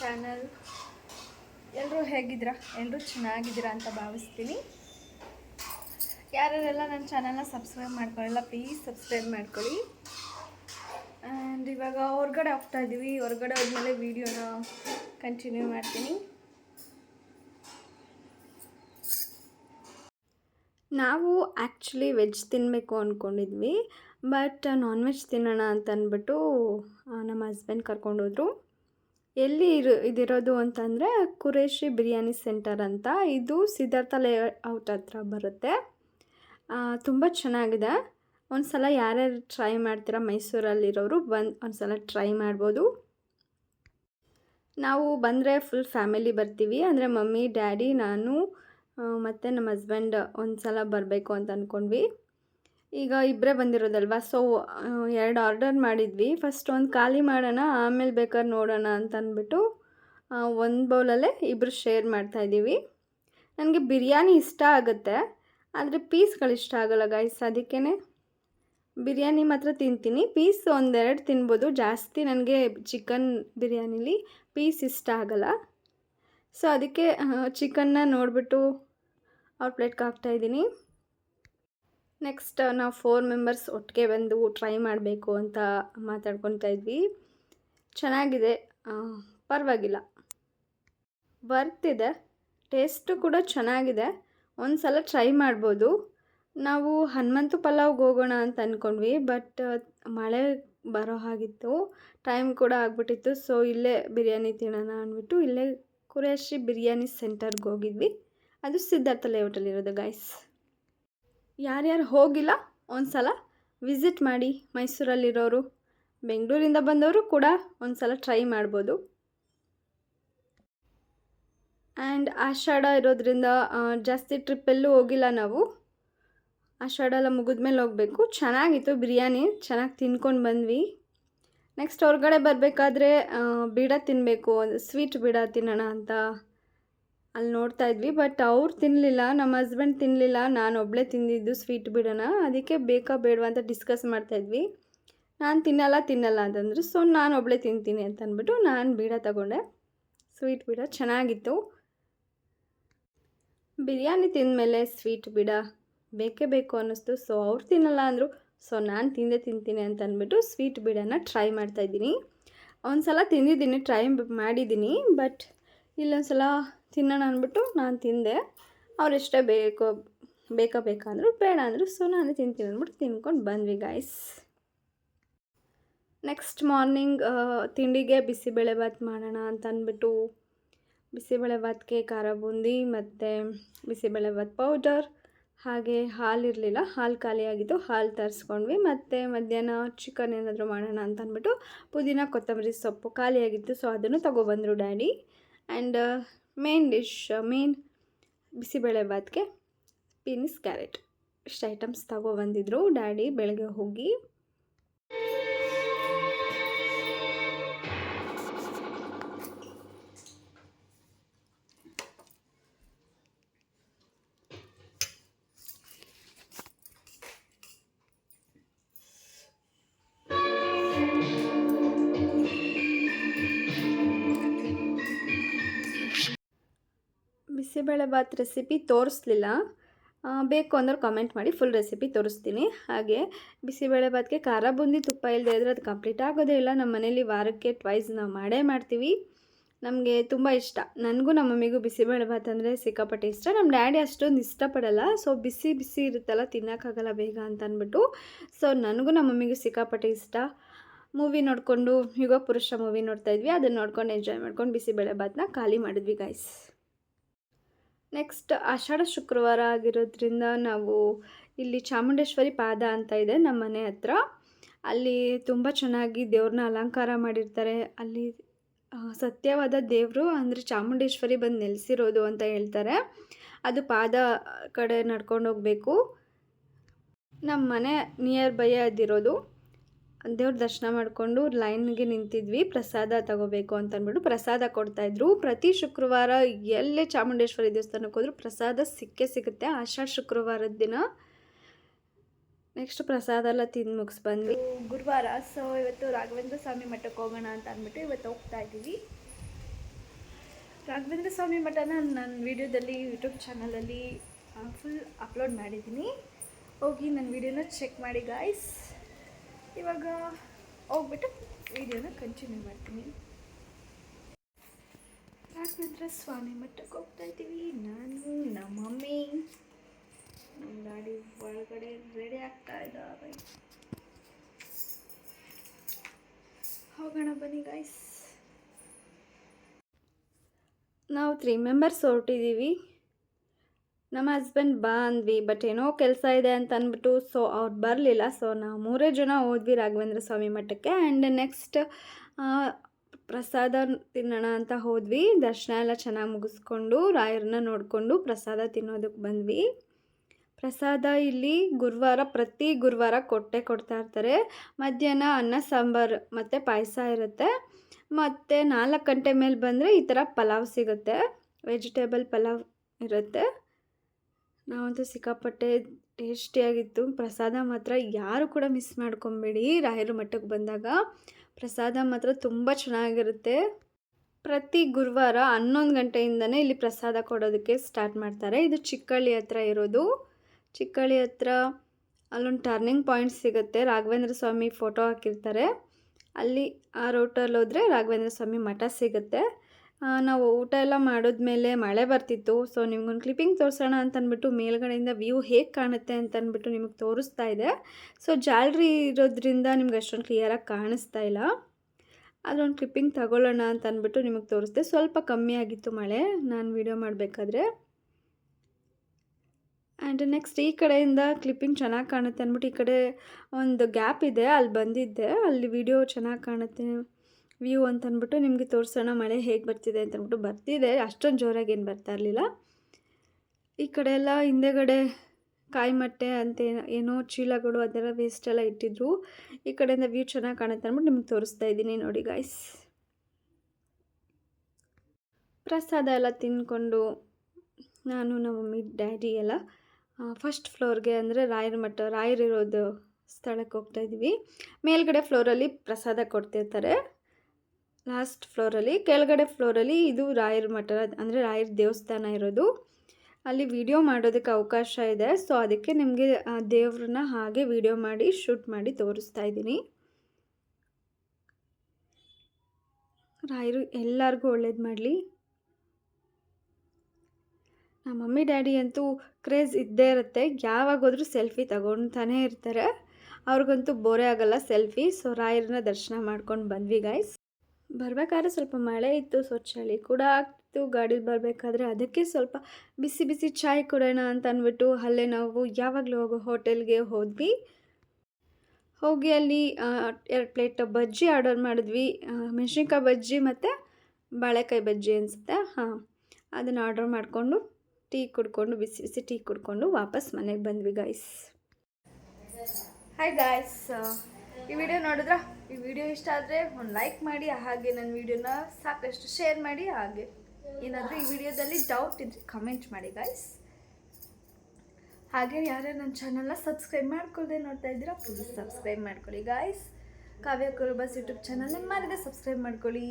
Channel ಎಲ್ಲರೂ ಹೇಗಿದ್ದೀರಾ? ಎಲ್ಲರೂ ಚೆನ್ನಾಗಿದ್ದೀರಾ ಅಂತ ಭಾವಿಸ್ತೀನಿ. ಯಾರ್ಯಾರೆಲ್ಲ ನನ್ನ ಚಾನಲ್ನ ಸಬ್ಸ್ಕ್ರೈಬ್ ಮಾಡ್ಕೊಳ್ಳಲ್ಲ ಪ್ಲೀಸ್ ಸಬ್ಸ್ಕ್ರೈಬ್ ಮಾಡ್ಕೊಳ್ಳಿ. ಆ್ಯಂಡ್ ಇವಾಗ ಹೊರ್ಗಡೆ ಹೋಗ್ತಾ ಇದ್ದೀವಿ. ಹೊರಗಡೆ ಹೋದ್ಮೇಲೆ ವೀಡಿಯೋನ ಕಂಟಿನ್ಯೂ ಮಾಡ್ತೀನಿ. ನಾವು ಆ್ಯಕ್ಚುಲಿ ವೆಜ್ ತಿನ್ನಬೇಕು ಅಂದ್ಕೊಂಡಿದ್ವಿ ಬಟ್ ನಾನ್ ವೆಜ್ ತಿನ್ನೋಣ ಅಂತ ಅಂದ್ಬಿಟ್ಟು ನಮ್ಮ ಹಸ್ಬೆಂಡ್ ಕರ್ಕೊಂಡೋದ್ರು. ಎಲ್ಲಿ ಇರು, ಇದಿರೋದು ಅಂತಂದರೆ ಕುರೇಶಿ ಬಿರಿಯಾನಿ ಸೆಂಟರ್ ಅಂತ. ಇದು ಸಿದ್ಧಾರ್ಥ ಲೇಔಟ್ ಹತ್ರ ಬರುತ್ತೆ. ತುಂಬ ಚೆನ್ನಾಗಿದೆ. ಒಂದು ಸಲ ಯಾರ್ಯಾರು ಟ್ರೈ ಮಾಡ್ತೀರಾ, ಮೈಸೂರಲ್ಲಿರೋರು ಬಂದು ಒಂದು ಸಲ ಟ್ರೈ ಮಾಡ್ಬೋದು. ನಾವು ಬಂದರೆ ಫುಲ್ ಫ್ಯಾಮಿಲಿ ಬರ್ತೀವಿ. ಅಂದರೆ ಮಮ್ಮಿ, ಡ್ಯಾಡಿ, ನಾನು ಮತ್ತು ನಮ್ಮ ಹಸ್ಬೆಂಡ್ ಒಂದು ಸಲ ಬರಬೇಕು ಅಂತ ಅಂದ್ಕೊಂಡ್ವಿ ಈಗ ಇಬ್ಬರೇ ಬಂದಿರೋದಲ್ವಾ? ಸೊ ಎರಡು ಆರ್ಡರ್ ಮಾಡಿದ್ವಿ. ಫಸ್ಟ್ ಒಂದು ಖಾಲಿ ಮಾಡೋಣ, ಆಮೇಲೆ ಬೇಕಾದ್ರೆ ನೋಡೋಣ ಅಂತ ಅಂದ್ಬಿಟ್ಟು ಒಂದು ಬೌಲಲ್ಲೇ ಇಬ್ಬರು ಶೇರ್ ಮಾಡ್ತಾಯಿದ್ದೀವಿ ನನಗೆ ಬಿರಿಯಾನಿ ಇಷ್ಟ ಆಗುತ್ತೆ, ಆದರೆ ಪೀಸ್ಗಳು ಇಷ್ಟ ಆಗಲ್ಲ ಗಾಯ್ಸ್ ಅದಕ್ಕೇ ಬಿರಿಯಾನಿ ಮಾತ್ರ ತಿಂತೀನಿ. ಪೀಸ್ ಒಂದೆರಡು ತಿನ್ಬೋದು. ಜಾಸ್ತಿ ನನಗೆ ಚಿಕನ್ ಬಿರಿಯಾನಿಲಿ ಪೀಸ್ ಇಷ್ಟ ಆಗಲ್ಲ. ಸೊ ಅದಕ್ಕೆ ಚಿಕನ್ನ ನೋಡಿಬಿಟ್ಟು ಅವ್ರ ಪ್ಲೇಟ್ಗೆ ಹಾಕ್ತಾಯಿದ್ದೀನಿ ನೆಕ್ಸ್ಟ್ ನಾವು ಫೋರ್ ಮೆಂಬರ್ಸ್ ಒಟ್ಟಿಗೆ ಬಂದು ಟ್ರೈ ಮಾಡಬೇಕು ಅಂತ ಮಾತಾಡ್ಕೊತಾ ಇದ್ವಿ. ಚೆನ್ನಾಗಿದೆ. ಪರವಾಗಿಲ್ಲ. ಬರ್ತಿದೆ ಟೇಸ್ಟು ಕೂಡ ಚೆನ್ನಾಗಿದೆ. ಒಂದು ಸಲ ಟ್ರೈ ಮಾಡ್ಬೋದು. ನಾವು ಹನುಮಂತು ಪಲಾವ್ಗೆ ಹೋಗೋಣ ಅಂತ ಅಂದ್ಕೊಂಡ್ವಿ ಬಟ್ ಮಳೆ ಬರೋ ಹಾಗಿತ್ತು. ಟೈಮ್ ಕೂಡ ಆಗಿಬಿಟ್ಟಿತ್ತು. ಸೊ ಇಲ್ಲೇ ಬಿರಿಯಾನಿ ತಿನ್ನೋಣ ಅಂದ್ಬಿಟ್ಟು ಇಲ್ಲೇ ಕುರೇಶಿ ಬಿರಿಯಾನಿ ಸೆಂಟರ್ಗೆ ಹೋಗಿದ್ವಿ. ಅದು ಸಿದ್ಧಾರ್ಥ ಲೇಔಟಲ್ಲಿರೋದು ಗೈಸ್ ಯಾರ್ಯಾರು ಹೋಗಿಲ್ಲ ಒಂದು ಸಲ ವಿಸಿಟ್ ಮಾಡಿ ಮೈಸೂರಲ್ಲಿರೋರು. ಬೆಂಗಳೂರಿಂದ ಬಂದವರು ಕೂಡ ಒಂದು ಸಲ ಟ್ರೈ ಮಾಡ್ಬೋದು. ಆ್ಯಂಡ್ ಆಷಾಢ ಇರೋದ್ರಿಂದ ಜಾಸ್ತಿ ಟ್ರಿಪ್ಪೆಲ್ಲೂ ಹೋಗಿಲ್ಲ ನಾವು. ಆಷಾಢ ಎಲ್ಲ ಮುಗಿದ್ಮೇಲೆ ಹೋಗಬೇಕು. ಚೆನ್ನಾಗಿತ್ತು ಬಿರಿಯಾನಿ, ಚೆನ್ನಾಗಿ ತಿನ್ಕೊಂಡು ಬಂದ್ವಿ. ನೆಕ್ಸ್ಟ್ ಹೊರಗಡೆ ಬರಬೇಕಾದ್ರೆ ಬೀಡ ತಿನ್ನಬೇಕು ಸ್ವೀಟ್ ಬೀಡ ತಿನ್ನೋಣ ಅಂತ. ಅಲ್ಲಿ ನೋಡ್ತಾ ಇದ್ವಿ. ಬಟ್ ಅವ್ರು ತಿನ್ನಲಿಲ್ಲ ನಮ್ಮ ಹಸ್ಬೆಂಡ್ ತಿನ್ನಲಿಲ್ಲ ನಾನು ಒಬ್ಬಳೇ ತಿಂದಿದ್ದು ಸ್ವೀಟ್ ಬಿಡೋಣ. ಅದಕ್ಕೆ ಬೇಕಾ ಬೇಡವಾ ಅಂತ ಡಿಸ್ಕಸ್ ಮಾಡ್ತಾಯಿದ್ವಿ ನಾನು ತಿನ್ನಲ್ಲ ತಿನ್ನಲ್ಲ ಅಂತಂದ್ರು. ಸೊ ನಾನು ಒಬ್ಬಳೇ ತಿಂತೀನಿ ಅಂತ ಅಂದ್ಬಿಟ್ಟು ನಾನು ಬೀಡ ತಗೊಂಡೆ. ಸ್ವೀಟ್ ಬೀಡ, ಚೆನ್ನಾಗಿತ್ತು. ಬಿರಿಯಾನಿ ತಿಂದಮೇಲೆ ಸ್ವೀಟ್ ಬೀಡ, ಬೇಕೇ ಬೇಕು ಅನ್ನಿಸ್ತು. ಸೊ ಅವ್ರು ತಿನ್ನಲ್ಲ ಅಂದರು. ಸೊ ನಾನು ತಿಂದೇ ತಿಂತೀನಿ ಅಂತ ಅಂದ್ಬಿಟ್ಟು ಸ್ವೀಟ್ ಬೀಡನ ಟ್ರೈ ಮಾಡ್ತಾಯಿದ್ದೀನಿ ಒಂದು ಸಲ ತಿಂದಿದ್ದೀನಿ ಟ್ರೈ ಮಾಡಿದ್ದೀನಿ. ಬಟ್ ಇಲ್ಲೊಂದು ಸಲ ತಿನ್ನೋಣ ಅಂದ್ಬಿಟ್ಟು ನಾನು ತಿಂದೆ. ಅವರೆಷ್ಟೇ ಬೇಕು ಬೇಕಾ ಬೇಕಾ ಅಂದರು ಬೇಡ ಅಂದರು, ಸೊ ನಾನು ತಿಂತೀನಿ ಅಂದ್ಬಿಟ್ಟು ತಿನ್ಕೊಂಡು ಬಂದ್ವಿ ಗಾಯ್ಸ್ ನೆಕ್ಸ್ಟ್ ಮಾರ್ನಿಂಗ್ ತಿಂಡಿಗೆ ಬಿಸಿಬೇಳೆಭಾತ್ ಮಾಡೋಣ ಅಂತ ಅಂದ್ಬಿಟ್ಟು ಬಿಸಿಬೇಳೆಭಾತ್ಗೆ ಖಾರ ಬೂಂದಿ ಮತ್ತು ಬಿಸಿಬೇಳೆಭಾತ್ ಪೌಡರ್ ಹಾಗೆ ಹಾಲು ಇರಲಿಲ್ಲ, ಹಾಲು ಖಾಲಿಯಾಗಿತ್ತು ಹಾಲು ತರಿಸ್ಕೊಂಡ್ವಿ. ಮತ್ತು ಮಧ್ಯಾಹ್ನ ಚಿಕನ್ ಏನಾದರೂ ಮಾಡೋಣ ಅಂತ ಅಂದ್ಬಿಟ್ಟು ಪುದೀನ ಕೊತ್ತಂಬರಿ ಸೊಪ್ಪು ಖಾಲಿಯಾಗಿತ್ತು ಸೊ ಅದನ್ನು ತೊಗೊಬಂದರು daddy. And main dish main ಬಿಸಿಬೇಳೆಭಾತ್ಗೆ ಪೀನಿಸ್ ಕ್ಯಾರೆಟ್ ಇಷ್ಟು ಐಟಮ್ಸ್ ತಗೊಬಂದಿದ್ರು ಡ್ಯಾಡಿ ಬೆಳಗ್ಗೆ ಹೋಗಿ ಬಿಸಿಬೇಳೆಭಾತ್ ರೆಸಿಪಿ ತೋರಿಸ್ಲಿಲ್ಲ. ಬೇಕು ಅಂದ್ರೆ ಕಾಮೆಂಟ್ ಮಾಡಿ ಫುಲ್ ರೆಸಿಪಿ ತೋರಿಸ್ತೀನಿ. ಹಾಗೆ ಬಿಸಿಬೇಳೆಭಾತ್ಗೆ ಖಾರ ಬೂಂದಿ ತುಪ್ಪ ಇಲ್ಲದೆ ಇದ್ರೆ ಅದು ಕಂಪ್ಲೀಟ್ ಆಗೋದೇ ಇಲ್ಲ. ನಮ್ಮ ಮನೇಲಿ ವಾರಕ್ಕೆ ಟ್ವೈಸ್ ನಾವು ಮಾಡೇ ಮಾಡ್ತೀವಿ. ನಮಗೆ ತುಂಬ ಇಷ್ಟ. ನನಗೂ ನಮ್ಮ ಮಮ್ಮಿಗೂ ಬಿಸಿಬೇಳೆಭಾತ್ ಅಂದರೆ ಸಿಕ್ಕಾಪಟ್ಟೆ ಇಷ್ಟ. ನಮ್ಮ ಡ್ಯಾಡಿ ಅಷ್ಟೊಂದು ಇಷ್ಟಪಡಲ್ಲ. ಸೊ ಬಿಸಿ ಬಿಸಿ ಇರುತ್ತಲ್ಲ, ತಿನ್ನೋಕ್ಕಾಗಲ್ಲ ಬೇಗ ಅಂತ ಅಂದ್ಬಿಟ್ಟು. ಸೊ ನನಗೂ ನಮ್ಮ ಮಮ್ಮಿಗೂ ಸಿಕ್ಕಾಪಟ್ಟೆ ಇಷ್ಟ. ಮೂವಿ ನೋಡಿಕೊಂಡು, ಯುಗ ಪುರುಷ ಮೂವಿ ನೋಡ್ತಾ ಇದ್ವಿ. ಅದನ್ನು ನೋಡ್ಕೊಂಡು ಎಂಜಾಯ್ ಮಾಡ್ಕೊಂಡು ಬಿಸಿಬೇಳೆಭಾತ್ನ ಖಾಲಿ ಮಾಡಿದ್ವಿ ಗೈಸ್ ನೆಕ್ಸ್ಟ್ ಆಷಾಢ ಶುಕ್ರವಾರ ಆಗಿರೋದ್ರಿಂದ ನಾವು ಇಲ್ಲಿ ಚಾಮುಂಡೇಶ್ವರಿ ಪಾದ ಅಂತ ಇದೆ ನಮ್ಮ ಮನೆ ಹತ್ರ. ಅಲ್ಲಿ ತುಂಬ ಚೆನ್ನಾಗಿ ದೇವ್ರನ್ನ ಅಲಂಕಾರ ಮಾಡಿರ್ತಾರೆ. ಅಲ್ಲಿ ಸತ್ಯವಾದ ದೇವರು ಅಂದರೆ ಚಾಮುಂಡೇಶ್ವರಿ ಬಂದು ನೆಲೆಸಿರೋದು ಅಂತ ಹೇಳ್ತಾರೆ. ಅದು ಪಾದ ಕಡೆ ನಡ್ಕೊಂಡು ಹೋಗಬೇಕು. ನಮ್ಮ ಮನೆ ನಿಯರ್ ಬೈ ಅದಿರೋದು. ದೇವ್ರ ದರ್ಶನ ಮಾಡಿಕೊಂಡು ಲೈನ್ಗೆ ನಿಂತಿದ್ವಿ. ಪ್ರಸಾದ ತಗೋಬೇಕು ಅಂತ ಅಂದ್ಬಿಟ್ಟು ಪ್ರಸಾದ ಕೊಡ್ತಾಯಿದ್ರು ಪ್ರತಿ ಶುಕ್ರವಾರ ಎಲ್ಲೇ ಚಾಮುಂಡೇಶ್ವರಿ ದೇವಸ್ಥಾನಕ್ಕೆ ಹೋದ್ರು ಪ್ರಸಾದ ಸಿಕ್ಕೇ ಸಿಗುತ್ತೆ. ಆಷಾಢ ಶುಕ್ರವಾರದ ದಿನ ನೆಕ್ಸ್ಟ್ ಪ್ರಸಾದ ಎಲ್ಲ ತಿಂದು ಮುಗಿಸ್ ಬಂದ್ವಿ. ಗುರುವಾರ ಸೊ ಇವತ್ತು ರಾಘವೇಂದ್ರ ಸ್ವಾಮಿ ಮಠಕ್ಕೆ ಹೋಗೋಣ ಅಂತ ಅಂದ್ಬಿಟ್ಟು ಇವತ್ತು ಹೋಗ್ತಾ ಇದ್ದೀವಿ. ರಾಘವೇಂದ್ರ ಸ್ವಾಮಿ ಮಠನ ನನ್ನ ವಿಡಿಯೋದಲ್ಲಿ, ಯೂಟ್ಯೂಬ್ ಚಾನಲಲ್ಲಿ ಫುಲ್ ಅಪ್ಲೋಡ್ ಮಾಡಿದ್ದೀನಿ. ಹೋಗಿ ನನ್ನ ವಿಡಿಯೋನ ಚೆಕ್ ಮಾಡಿ ಗಾಯ್ಸ್ ಇವಾಗ ಹೋಗ್ಬಿಟ್ಟು ವೀಡಿಯೋನ ಕಂಟಿನ್ಯೂ ಮಾಡ್ತೀನಿ. ರಾಘವೇಂದ್ರ ಸ್ವಾಮಿ ಮಠಕ್ಕೆ ಹೋಗ್ತಾ ಇದ್ದೀವಿ. ನಾನು, ನಮ್ಮ ಮಮ್ಮಿ. ನಮ್ಮ ಗಾಡಿ ಒಳಗಡೆ ರೆಡಿ ಆಗ್ತಾ ಇದ್ದಾವೆ ಹೋಗೋಣ ಬನ್ನಿ ಗಾಯ್ಸ್ ನಾವು ತ್ರೀ ಮೆಂಬರ್ಸ್ ಹೊರಟಿದ್ದೀವಿ. ನಮ್ಮ ಹಸ್ಬೆಂಡ್ ಬಾ ಅಂದ್ವಿ ಬಟ್ ಏನೋ ಕೆಲಸ ಇದೆ ಅಂತ ಅಂದ್ಬಿಟ್ಟು ಸೊ ಅವ್ರು ಬರಲಿಲ್ಲ. ಸೊ ನಾವು ಮೂರೇ ಜನ ಹೋದ್ವಿ ರಾಘವೇಂದ್ರ ಸ್ವಾಮಿ ಮಠಕ್ಕೆ. ಆ್ಯಂಡ್ ನೆಕ್ಸ್ಟ್ ಪ್ರಸಾದ ತಿನ್ನೋಣ ಅಂತ ಹೋದ್ವಿ. ದರ್ಶನ ಎಲ್ಲ ಚೆನ್ನಾಗಿ ಮುಗಿಸ್ಕೊಂಡು, ರಾಯರನ್ನ ನೋಡಿಕೊಂಡು ಪ್ರಸಾದ ತಿನ್ನೋದಕ್ಕೆ ಬಂದ್ವಿ. ಪ್ರಸಾದ ಇಲ್ಲಿ ಗುರುವಾರ, ಪ್ರತಿ ಗುರುವಾರ ಕೊಟ್ಟೆ ಕೊಡ್ತಾ ಇರ್ತಾರೆ. ಮಧ್ಯಾಹ್ನ ಅನ್ನ, ಸಾಂಬಾರು ಮತ್ತು ಪಾಯಸ ಇರುತ್ತೆ. ಮತ್ತು ನಾಲ್ಕು ಗಂಟೆ ಮೇಲೆ ಬಂದರೆ ಈ ಥರ ಪಲಾವ್ ಸಿಗುತ್ತೆ. ವೆಜಿಟೇಬಲ್ ಪಲಾವ್ ಇರುತ್ತೆ. ನಾವಂತೂ ಸಿಕ್ಕಾಪಟ್ಟೆ ಟೇಸ್ಟಿಯಾಗಿತ್ತು ಪ್ರಸಾದ ಮಾತ್ರ ಯಾರು ಕೂಡ ಮಿಸ್ ಮಾಡ್ಕೊಬೇಡಿ. ರಾಯರ ಮಠಕ್ಕೆ ಬಂದಾಗ ಪ್ರಸಾದ ಮಾತ್ರ ತುಂಬ ಚೆನ್ನಾಗಿರುತ್ತೆ. ಪ್ರತಿ ಗುರುವಾರ ಹನ್ನೊಂದು ಗಂಟೆಯಿಂದನೇ ಇಲ್ಲಿ ಪ್ರಸಾದ ಕೊಡೋದಕ್ಕೆ ಸ್ಟಾರ್ಟ್ ಮಾಡ್ತಾರೆ. ಇದು ಚಿಕ್ಕಳ್ಳಿ ಹತ್ರ ಇರೋದು. ಚಿಕ್ಕಳ್ಳಿ ಹತ್ರ ಅಲ್ಲೊಂದು ಟರ್ನಿಂಗ್ ಪಾಯಿಂಟ್ ಸಿಗುತ್ತೆ. ರಾಘವೇಂದ್ರ ಸ್ವಾಮಿ ಫೋಟೋ ಹಾಕಿರ್ತಾರೆ. ಅಲ್ಲಿ ಆ ರೋಟಲ್ಲಿ ಹೋದರೆ ರಾಘವೇಂದ್ರ ಸ್ವಾಮಿ ಮಠ ಸಿಗುತ್ತೆ. ನಾವು ಊಟ ಎಲ್ಲ ಮಾಡಿದ್ಮೇಲೆ ಮಳೆ ಬರ್ತಿತ್ತು. ಸೊ ನಿಮ್ಗೊಂದು ಕ್ಲಿಪ್ಪಿಂಗ್ ತೋರಿಸೋಣ ಅಂತ ಅಂದ್ಬಿಟ್ಟು ಮೇಲ್ಗಡೆಯಿಂದ ವ್ಯೂ ಹೇಗೆ ಕಾಣುತ್ತೆ ಅಂತ ಅಂದ್ಬಿಟ್ಟು ನಿಮಗೆ ತೋರಿಸ್ತಾ ಇದೆ. ಸೊ ಜಾಲ್ರಿ ಇರೋದ್ರಿಂದ ನಿಮ್ಗೆ ಅಷ್ಟೊಂದು ಕ್ಲಿಯರಾಗಿ ಕಾಣಿಸ್ತಾ ಇಲ್ಲ. ಅದೊಂದು ಕ್ಲಿಪ್ಪಿಂಗ್ ತಗೊಳ್ಳೋಣ ಅಂತ ಅಂದ್ಬಿಟ್ಟು ನಿಮಗೆ ತೋರಿಸ್ದೆ. ಸ್ವಲ್ಪ ಕಮ್ಮಿ ಆಗಿತ್ತು ಮಳೆ, ನಾನು ವಿಡಿಯೋ ಮಾಡಬೇಕಾದ್ರೆ. ಆ್ಯಂಡ್ ನೆಕ್ಸ್ಟ್ ಈ ಕಡೆಯಿಂದ ಕ್ಲಿಪ್ಪಿಂಗ್ ಚೆನ್ನಾಗಿ ಕಾಣುತ್ತೆ ಅಂದ್ಬಿಟ್ಟು ಈ ಕಡೆ ಒಂದು ಗ್ಯಾಪ್ ಇದೆ, ಅಲ್ಲಿ ಬಂದಿದ್ದೆ. ಅಲ್ಲಿ ವಿಡಿಯೋ ಚೆನ್ನಾಗಿ ಕಾಣುತ್ತೆ. ವ್ಯೂ ಅಂತ ಅಂದ್ಬಿಟ್ಟು ನಿಮಗೆ ತೋರಿಸೋಣ ಮಳೆ ಹೇಗೆ ಬರ್ತಿದೆ ಅಂತ ಅಂದ್ಬಿಟ್ಟು ಬರ್ತಿದೆ. ಅಷ್ಟೊಂದು ಜೋರಾಗಿ ಏನು ಬರ್ತಾ ಇರಲಿಲ್ಲ. ಈ ಕಡೆ ಎಲ್ಲ ಹಿಂದೆಗಡೆ ಕಾಯಿ ಮಟ್ಟೆ ಅಂತ ಏನೋ- ಚೀಲಗಳು ಅದೆಲ್ಲ ವೇಸ್ಟ್ ಎಲ್ಲ ಇಟ್ಟಿದ್ರು. ಈ ಕಡೆಯಿಂದ ವ್ಯೂ ಚೆನ್ನಾಗಿ ಕಾಣುತ್ತೆ ಅಂದ್ಬಿಟ್ಟು ನಿಮ್ಗೆ ತೋರಿಸ್ತಾ ಇದ್ದೀನಿ ನೋಡಿ ಗಾಯ್ಸ್ ಪ್ರಸಾದ ಎಲ್ಲ ತಿಂದ್ಕೊಂಡು ನಾನು ನಮ್ಮ ಮಮ್ಮಿ ಡ್ಯಾಡಿ ಎಲ್ಲ ಫಸ್ಟ್ ಫ್ಲೋರ್ಗೆ ಅಂದರೆ ರಾಯರ ಮಠ, ರಾಯರಿರೋದು ಸ್ಥಳಕ್ಕೆ ಹೋಗ್ತಾ ಇದ್ದೀವಿ. ಮೇಲ್ಗಡೆ ಫ್ಲೋರಲ್ಲಿ ಪ್ರಸಾದ ಕೊಡ್ತಿರ್ತಾರೆ. ಲಾಸ್ಟ್ ಫ್ಲೋರಲ್ಲಿ ಕೆಳಗಡೆ ಫ್ಲೋರಲ್ಲಿ ಇದು ರಾಯರ ಮಠ ಅಂದರೆ ರಾಯರ ದೇವಸ್ಥಾನ ಇರೋದು. ಅಲ್ಲಿ ವಿಡಿಯೋ ಮಾಡೋದಕ್ಕೆ ಅವಕಾಶ ಇದೆ. ಸೊ ಅದಕ್ಕೆ ನಿಮಗೆ ದೇವ್ರನ್ನ ಹಾಗೆ ವಿಡಿಯೋ ಮಾಡಿ ಶೂಟ್ ಮಾಡಿ ತೋರಿಸ್ತಾ ಇದ್ದೀನಿ. ರಾಯರು ಎಲ್ಲರಿಗೂ ಒಳ್ಳೇದು ಮಾಡಲಿ. ನಮ್ಮ ಮಮ್ಮಿ, ಡ್ಯಾಡಿ ಅಂತೂ ಕ್ರೇಜ್ ಇದ್ದೇ ಇರುತ್ತೆ. ಯಾವಾಗ ಹೋದ್ರೂ ಸೆಲ್ಫಿ ತಗೊಳ್ತಾನೇ ಇರ್ತಾರೆ. ಅವ್ರಿಗಂತೂ ಬೋರೆ ಆಗಲ್ಲ ಸೆಲ್ಫಿ. ಸೊ ರಾಯರನ್ನ ದರ್ಶನ ಮಾಡ್ಕೊಂಡು ಬಂದ್ವಿ ಗಾಯ್ಸ್ ಬರಬೇಕಾದ್ರೆ ಸ್ವಲ್ಪ ಮಳೆ ಇತ್ತು ಸೊ ಚಳಿ ಕೂಡ ಆಗ್ತಿತ್ತು. ಗಾಡೀಲಿ ಬರಬೇಕಾದ್ರೆ ಅದಕ್ಕೆ ಸ್ವಲ್ಪ ಬಿಸಿ ಬಿಸಿ ಚಾಯ್ ಕೊಡೋಣ ಅಂತ ಅಂದ್ಬಿಟ್ಟು ಅಲ್ಲೇ ನಾವು ಯಾವಾಗಲೂ ಹೋಗೋ ಹೋಟೆಲ್ಗೆ ಹೋದ್ವಿ. ಹೋಗಿ ಅಲ್ಲಿ ಎರಡು ಪ್ಲೇಟ್ ಬಜ್ಜಿ ಆರ್ಡರ್ ಮಾಡಿದ್ವಿ. ಮೆಣಸಿನ್ಕಾಯಿ ಬಜ್ಜಿ ಮತ್ತು ಬಾಳೆಕಾಯಿ ಬಜ್ಜಿ ಅನಿಸುತ್ತೆ. ಹಾಂ, ಅದನ್ನು ಆರ್ಡರ್ ಮಾಡಿಕೊಂಡು ಟೀ ಕುಡ್ಕೊಂಡು, ಬಿಸಿ ಬಿಸಿ ಟೀ ಕುಡ್ಕೊಂಡು ವಾಪಸ್ ಮನೆಗೆ ಬಂದ್ವಿ ಗಾಯ್ಸ್ ಹಾಯ್ ಗಾಯ್ಸ್ ಈ ವಿಡಿಯೋ ನೋಡಿದ್ರ? ಈ ವಿಡಿಯೋ ಇಷ್ಟ ಆದರೆ ಒಂದು ಲೈಕ್ ಮಾಡಿ, ಹಾಗೆ ನನ್ನ ವಿಡಿಯೋನ ಸಾಕಷ್ಟು ಶೇರ್ ಮಾಡಿ, ಹಾಗೆ ಏನಾದರೂ ಈ ವಿಡಿಯೋದಲ್ಲಿ ಡೌಟ್ ಇದ್ರೆ ಕಮೆಂಟ್ ಮಾಡಿ ಗಾಯ್ಸ್ ಹಾಗೆ ಯಾರ್ಯಾರು ನನ್ನ ಚಾನಲ್ನ ಸಬ್ಸ್ಕ್ರೈಬ್ ಮಾಡ್ಕೊಳ್ಳದೆ ನೋಡ್ತಾ ಇದ್ದೀರಾ ಪ್ಲೀಸ್ ಸಬ್ಸ್ಕ್ರೈಬ್ ಮಾಡ್ಕೊಳ್ಳಿ ಗಾಯ್ಸ್ ಕಾವ್ಯ ಕುರುಬಸ್ ಯೂಟ್ಯೂಬ್ ಚಾನಲ್ನ ಮಾರಿದೆ ಸಬ್ಸ್ಕ್ರೈಬ್ ಮಾಡ್ಕೊಳ್ಳಿ.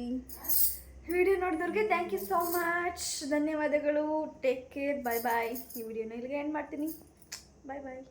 ವಿಡಿಯೋ ನೋಡಿದವ್ರಿಗೆ ಥ್ಯಾಂಕ್ ಯು ಸೋ ಮಚ್ ಧನ್ಯವಾದಗಳು. ಟೇಕ್ ಕೇರ್ ಬಾಯ್ ಬಾಯ್ ಈ ವಿಡಿಯೋನ ಇಲ್ಲಿಗೆ ಎಂಡ್ ಮಾಡ್ತೀನಿ. ಬಾಯ್ ಬಾಯ್